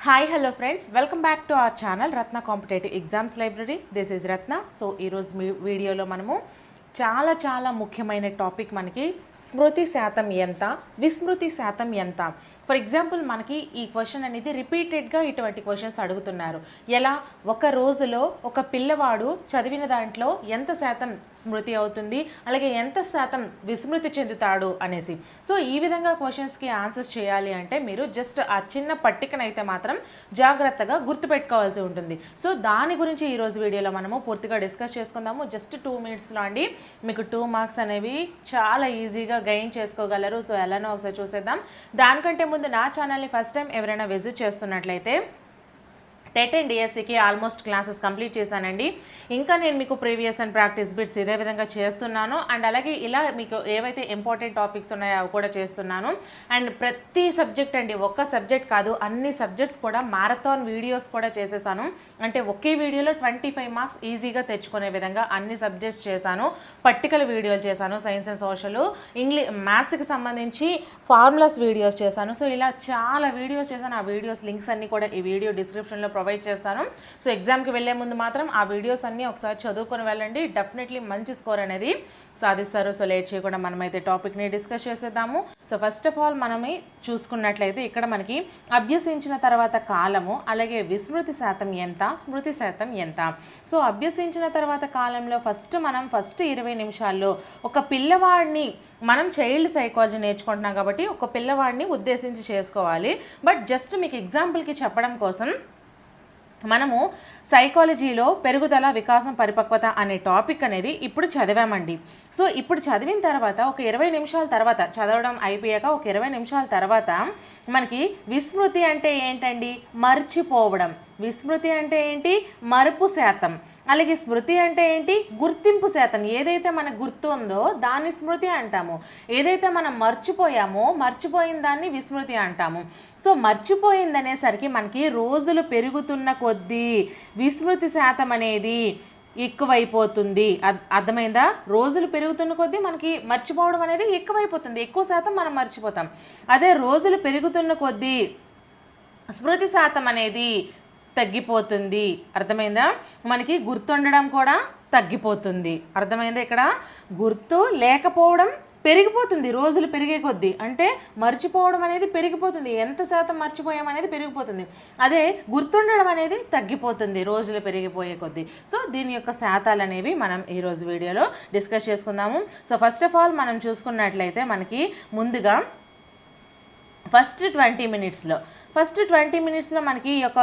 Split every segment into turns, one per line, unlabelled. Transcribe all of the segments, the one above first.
Hi hello friends welcome back to our channel Ratna competitive exams library this is Ratna so ఈరోజు మీ వీడియోలో మనము చాలా చాలా ముఖ్యమైన టాపిక్ మనకి స్మృతి శాతం ఎంత? విస్మృతి శాతం ఎంత? ఫర్ ఎగ్జాంపుల్ మనకి ఈ క్వశ్చన్ అనేది రిపీటెడ్గా ఇటువంటి క్వశ్చన్స్ అడుగుతున్నారు. ఎలా? ఒక రోజులో ఒక పిల్లవాడు చదివిన దాంట్లో ఎంత శాతం స్మృతి అవుతుంది? అలాగే ఎంత శాతం విస్మృతి చెందుతాడు అనేసి. సో ఈ విధంగా క్వశ్చన్స్కి ఆన్సర్స్ చేయాలి అంటే మీరు జస్ట్ ఆ చిన్న పట్టికనైతే మాత్రం జాగ్రత్తగా గుర్తుపెట్టుకోవాల్సి ఉంటుంది. సో దాని గురించి ఈరోజు వీడియోలో మనము పూర్తిగా డిస్కస్ చేసుకుందాము. జస్ట్ టూ మినిట్స్లో అండి. మీకు టూ మార్క్స్ అనేవి చాలా ఈజీగా గెయిన్ చేసుకోగలరు. సో ఎలానో ఒకసారి చూసేద్దాం. దానికంటే ముందు నా ఛానల్ని ఫస్ట్ టైం ఎవరైనా విజిట్ చేస్తున్నట్లయితే టెట్ అండ్ డిఎస్సికి ఆల్మోస్ట్ క్లాసెస్ కంప్లీట్ చేశానండి. ఇంకా నేను మీకు ప్రీవియస్ అండ్ ప్రాక్టీస్ బిట్స్ ఇదే విధంగా చేస్తున్నాను. అండ్ అలాగే ఇలా మీకు ఏవైతే ఇంపార్టెంట్ టాపిక్స్ ఉన్నాయో అవి కూడా చేస్తున్నాను. అండ్ ప్రతి సబ్జెక్ట్ అండి ఒక్క సబ్జెక్ట్ కాదు అన్ని సబ్జెక్ట్స్ కూడా మారథాన్ వీడియోస్ కూడా చేసేసాను. అంటే ఒకే వీడియోలో ట్వంటీ ఫైవ్ మార్క్స్ ఈజీగా తెచ్చుకునే విధంగా అన్ని సబ్జెక్ట్స్ చేశాను. పర్టికల్ వీడియోలు చేశాను సైన్స్ అండ్ సోషల్ ఇంగ్లీష్ మ్యాథ్స్కి సంబంధించి ఫార్ములాస్ వీడియోస్ చేశాను. సో ఇలా చాలా వీడియోస్ చేశాను. ఆ వీడియోస్ లింక్స్ అన్ని కూడా ఈ వీడియో డిస్క్రిప్షన్లో ప్రొవైడ్ చేస్తాను. సో ఎగ్జామ్కి వెళ్ళే ముందు మాత్రం ఆ వీడియోస్ అన్నీ ఒకసారి చదువుకొని వెళ్ళండి. డెఫినెట్లీ మంచి స్కోర్ అనేది సాధిస్తారు. సో లేట్ చేయకుండా మనమైతే టాపిక్ని డిస్కస్ చేసేద్దాము. సో ఫస్ట్ ఆఫ్ ఆల్ మనమే చూసుకున్నట్లయితే ఇక్కడ మనకి అభ్యసించిన తర్వాత కాలము అలాగే విస్మృతి శాతం ఎంత స్మృతి శాతం ఎంత. సో అభ్యసించిన తర్వాత కాలంలో ఫస్ట్ మనం ఫస్ట్ ఇరవై నిమిషాల్లో ఒక పిల్లవాడిని మనం చైల్డ్ సైకాలజీ నేర్చుకుంటున్నాం కాబట్టి ఒక పిల్లవాడిని ఉద్దేశించి చేసుకోవాలి. బట్ జస్ట్ మీకు ఎగ్జాంపుల్కి చెప్పడం కోసం మనము సైకాలజీలో పెరుగుదల వికాసం పరిపక్వత అనే టాపిక్ అనేది ఇప్పుడు చదివామండి. సో ఇప్పుడు చదివిన తర్వాత ఒక ఇరవై నిమిషాల తర్వాత చదవడం అయిపోయాక ఒక ఇరవై నిమిషాల తర్వాత మనకి విస్మృతి అంటే ఏంటండి? మర్చిపోవడం. విస్మృతి అంటే ఏంటి? మరుపు శాతం. అలాగే స్మృతి అంటే ఏంటి? గుర్తింపు శాతం. ఏదైతే మనకు గుర్తు ఉందో దాన్ని స్మృతి అంటాము. ఏదైతే మనం మర్చిపోయామో మర్చిపోయిన దాన్ని విస్మృతి అంటాము. సో మర్చిపోయింది అనేసరికి మనకి రోజులు పెరుగుతున్న కొద్దీ విస్మృతి శాతం అనేది ఎక్కువైపోతుంది. అద్- అర్థమైందా? రోజులు పెరుగుతున్న కొద్దీ మనకి మర్చిపోవడం అనేది ఎక్కువైపోతుంది. ఎక్కువ శాతం మనం మర్చిపోతాం. అదే రోజులు పెరుగుతున్న కొద్దీ స్మృతి శాతం అనేది తగ్గిపోతుంది. అర్థమైందా? మనకి గుర్తుండడం కూడా తగ్గిపోతుంది. అర్థమైందా ఇక్కడ? గుర్తు లేకపోవడం పెరిగిపోతుంది. రోజులు పెరిగే కొద్దీ. అంటే మర్చిపోవడం అనేది పెరిగిపోతుంది. ఎంత శాతం మర్చిపోయాం అనేది పెరిగిపోతుంది. అదే గుర్తుండడం అనేది తగ్గిపోతుంది. రోజులు పెరిగిపోయే కొద్దీ. సో దీని యొక్క శాతాలు అనేవి మనం ఈరోజు వీడియోలో డిస్కస్ చేసుకుందాము. సో ఫస్ట్ ఆఫ్ ఆల్ మనం చూసుకున్నట్లయితే మనకి ముందుగా ఫస్ట్ ట్వంటీ మినిట్స్లో ఫస్ట్ ట్వంటీ మినిట్స్లో మనకి ఈ యొక్క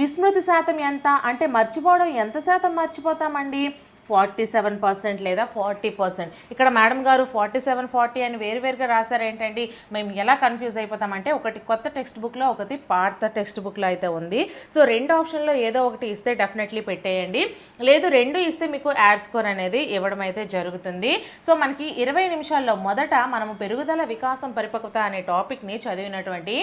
విస్మృతి శాతం ఎంత? అంటే మర్చిపోవడం ఎంత శాతం మర్చిపోతామండి? ఫార్టీ సెవెన్ పర్సెంట్ లేదా ఫార్టీ పర్సెంట్ ఇక్కడ మేడం గారు ఫార్టీ సెవెన్ ఫార్టీ అని వేరువేరుగా రాశారు ఏంటండి మేము ఎలా కన్ఫ్యూజ్ అయిపోతామంటే ఒకటి కొత్త టెక్స్ట్ బుక్లో ఒకటి పాత టెక్స్ట్ బుక్లో అయితే ఉంది. సో రెండు ఆప్షన్లో ఏదో ఒకటి ఇస్తే డెఫినెట్లీ పెట్టేయండి. లేదు రెండు ఇస్తే మీకు యాడ్ స్కోర్ అనేది ఇవ్వడం అయితే జరుగుతుంది. సో మనకి ఇరవై నిమిషాల్లో మొదట మనము పెరుగుదల వికాసం పరిపక్వత అనే టాపిక్ని చదివినటువంటి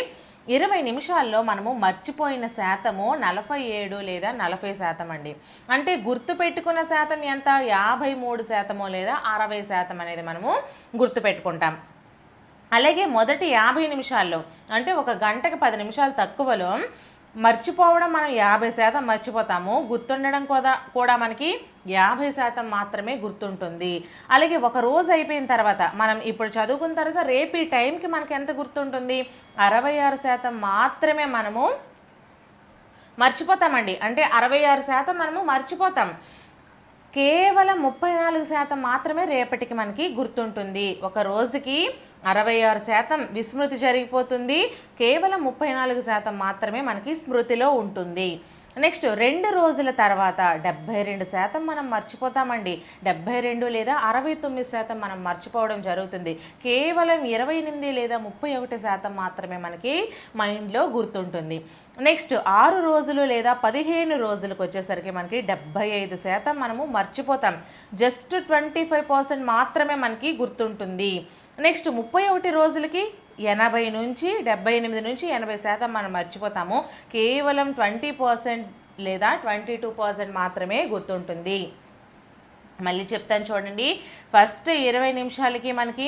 ఇరవై నిమిషాల్లో మనము మర్చిపోయిన శాతము నలభై ఏడు లేదా నలభై శాతం అండి. అంటే గుర్తు పెట్టుకున్న శాతం ఎంత? యాభై మూడు శాతమో లేదా అరవై శాతం అనేది మనము గుర్తు పెట్టుకుంటాం. అలాగే మొదటి యాభై నిమిషాల్లో అంటే ఒక గంటకి పది నిమిషాలు తక్కువలో మర్చిపోవడం మనం యాభై శాతం మర్చిపోతాము. గుర్తుండడం కూడా కూడా మనకి యాభై శాతం మాత్రమే గుర్తుంటుంది. అలాగే ఒక రోజు అయిపోయిన తర్వాత మనం ఇప్పుడు చదువుకున్న తర్వాత రేపు ఈ టైంకి మనకి ఎంత గుర్తుంటుంది? అరవై ఆరు శాతం మాత్రమే మనము మర్చిపోతామండి. అంటే అరవై ఆరు శాతం మనము మర్చిపోతాం. కేవలం ముప్పై నాలుగు శాతం మాత్రమే రేపటికి మనకి గుర్తుంటుంది. ఒక రోజుకి అరవై ఆరు శాతం విస్మృతి జరిగిపోతుంది. కేవలం ముప్పై నాలుగు శాతం మాత్రమే మనకి స్మృతిలో ఉంటుంది. నెక్స్ట్ రెండు రోజుల తర్వాత డెబ్బై రెండు శాతం మనం మర్చిపోతామండి. డెబ్బై రెండు లేదా అరవై తొమ్మిది శాతం మనం మర్చిపోవడం జరుగుతుంది. కేవలం ఇరవై ఎనిమిది లేదా ముప్పై ఒకటి శాతం మాత్రమే మనకి మైండ్లో గుర్తుంటుంది. నెక్స్ట్ ఆరు రోజులు లేదా పదిహేను రోజులకు వచ్చేసరికి మనకి డెబ్బై ఐదు శాతం మనము మర్చిపోతాం. జస్ట్ ట్వంటీ ఫైవ్ పర్సెంట్ మాత్రమే మనకి గుర్తుంటుంది. నెక్స్ట్ ముప్పై ఒకటి రోజులకి ఎనభై నుంచి డెబ్బై ఎనిమిది నుంచి ఎనభై శాతం మనం మర్చిపోతాము. కేవలం ట్వంటీ పర్సెంట్ లేదా ట్వంటీ టూ పర్సెంట్ మాత్రమే గుర్తుంటుంది. మళ్ళీ చెప్తాను చూడండి. ఫస్ట్ ఇరవై నిమిషాలకి మనకి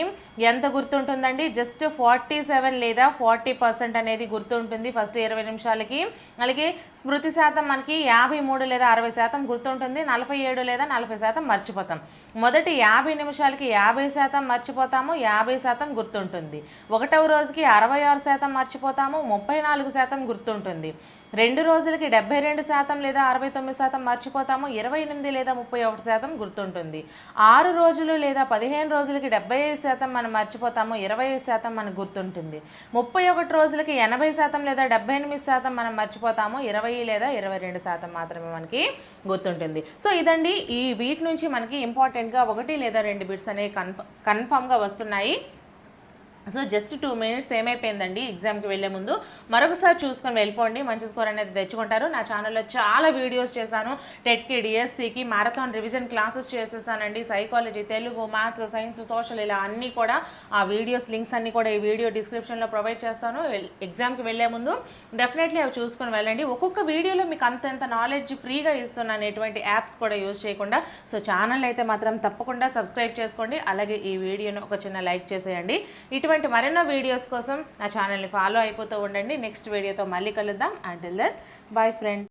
ఎంత గుర్తుంటుందండి? జస్ట్ ఫార్టీ సెవెన్ లేదా ఫార్టీ పర్సెంట్ అనేది గుర్తుంటుంది ఫస్ట్ ఇరవై నిమిషాలకి. అలాగే స్మృతి శాతం మనకి యాభై మూడు లేదా అరవై శాతం గుర్తుంటుంది నలభై ఏడు లేదా నలభై శాతం మర్చిపోతాం. మొదటి యాభై నిమిషాలకి యాభై శాతం మర్చిపోతాము యాభై శాతం గుర్తుంటుంది. ఒకటవ రోజుకి అరవై ఆరు శాతం మర్చిపోతాము ముప్పై నాలుగు శాతం గుర్తుంటుంది. రెండు రోజులకి డెబ్బై రెండు శాతం లేదా అరవై తొమ్మిది శాతం మర్చిపోతాము. ఇరవై ఎనిమిది లేదా ముప్పై ఒకటి శాతం గుర్తుంటుంది. ఆరు రోజులు లేదా పదిహేను రోజులకి డెబ్బై ఐదు శాతం మనం మర్చిపోతాము. ఇరవై ఐదు శాతం మనకు గుర్తుంటుంది. ముప్పై ఒకటి రోజులకి ఎనభై శాతం లేదా డెబ్బై ఎనిమిది శాతం మనం మర్చిపోతాము. ఇరవై లేదా ఇరవై రెండు శాతం మాత్రమే మనకి గుర్తుంటుంది. సో ఇదండి. ఈ వీటి నుంచి మనకి ఇంపార్టెంట్గా ఒకటి లేదా రెండు బిట్స్ అనేవి కన్ఫ కన్ఫామ్గా వస్తున్నాయి. సో జస్ట్ టూ మినిట్స్ ఏమైపోయిందండి ఎగ్జామ్కి వెళ్ళే ముందు. మరొకసారి చూసుకొని వెళ్ళిపోండి. మంచి స్కోర్ అనేది తెచ్చుకుంటారు. నా ఛానల్లో చాలా వీడియోస్ చేశాను. టెట్కి డిఎస్సికి మ్యారథాన్ రివిజన్ క్లాసెస్ చేసేసానండి. Psychology Telugu maths science social ఇలా అన్నీ కూడా ఆ వీడియోస్ లింక్స్ అన్నీ కూడా ఈ వీడియో డిస్క్రిప్షన్లో ప్రొవైడ్ చేస్తాను. ఎగ్జామ్కి వెళ్ళే ముందు డెఫినెట్లీ అవి చూసుకొని వెళ్ళండి. ఒక్కొక్క వీడియోలో మీకు అంతంత నాలెడ్జ్ ఫ్రీగా ఇస్తున్నాను ఎటువంటి యాప్స్ కూడా యూజ్ చేయకుండా. సో ఛానల్ అయితే మాత్రం తప్పకుండా సబ్స్క్రైబ్ చేసుకోండి. అలాగే ఈ వీడియోను ఒక చిన్న లైక్ చేసేయండి. ఇటువంటి ఇటువంటి మరెన్నో వీడియోస్ కోసం నా ఛానల్ని ఫాలో అయిపోతూ ఉండండి. నెక్స్ట్ వీడియోతో మళ్ళీ కలుద్దాం. Until then boy friend